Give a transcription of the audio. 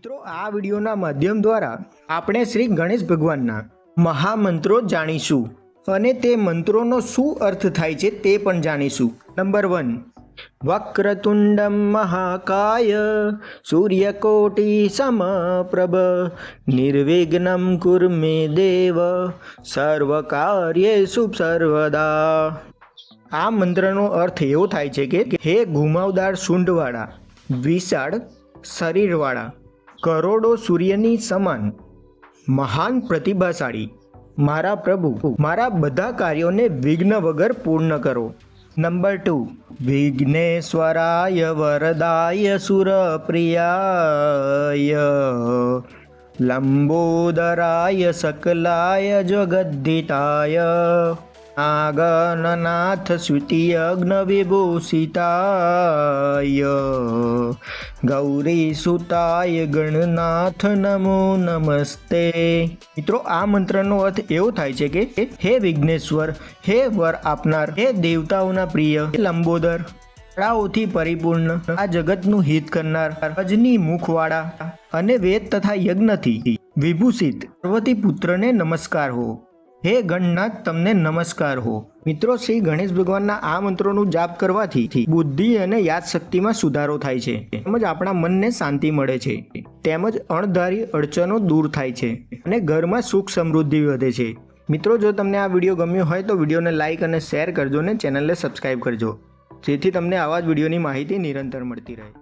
મિત્રો, આ વિડીયોના માધ્યમ દ્વારા આપણે શ્રી ગણેશ ભગવાનના મહામંત્રો જાણીશું અને તે મંત્રોનો શું અર્થ થાય છે તે પણ જાણીશું. નંબર વન વક્રતુંડમ મહાકાય, સૂર્યકોટી સમપ્રભ, નિર્વિઘ્નમ કુર્મે દેવ સર્વકાર્યેષુ સર્વદા. આ મંત્રનો અર્થ એવો થાય છે કે હે ઘુમાવદાર સૂંઢવાળા, વિશાળ શરીરવાળા કરોડો સૂર્યની સમાન મહાન પ્રતિભાશાળી મારા પ્રભુ, મારા બધા કાર્યોને વિઘ્ન વગર પૂર્ણ કરો. નંબર ટુ, વિઘ્નેશ્વરાય વરદાય સુરપ્રિયાય. લંબોદરાય સકલાય જગદ્ધિતાય. આગનનાથ સ્વીતિયજ્ઞ વિભૂષિતાય ગૌરી સુતાય ગણનાથ નમો નમસ્તે મિત્રો, આ મંત્રનો અર્થ એવો થાય છે કે, હે વિઘ્નેશ્વર, હે વર આપનાર, હે દેવતાઓના પ્રિય લંબોદર કળાઓથી પરિપૂર્ણ, આ જગતનું હિત કરનાર અજની મુખવાળા અને વેદ તથા યજ્ઞથી વિભૂષિત પાર્વતી પુત્રને નમસ્કાર હો. હે ગણનાથ, તમને નમસ્કાર હો. મિત્રો, શ્રી ગણેશ ભગવાનના આ મંત્રોનું જાપ કરવાથી બુદ્ધિ અને યાદશક્તિમાં સુધારો થાય છે. તેમજ આપણા મનને શાંતિ મળે છે. તેમજ અણધારી અડચણો દૂર થાય છે અને ઘરમાં સુખ સમૃદ્ધિ વધે છે. મિત્રો, જો તમને આ વીડિયો ગમ્યો હોય તો વિડીયોને લાઇક અને શેર કરજો ને ચેનલને સબસ્ક્રાઈબ કરજો. જેથી તમને આવા જ વિડીયોની માહિતી નિરંતર મળતી રહે.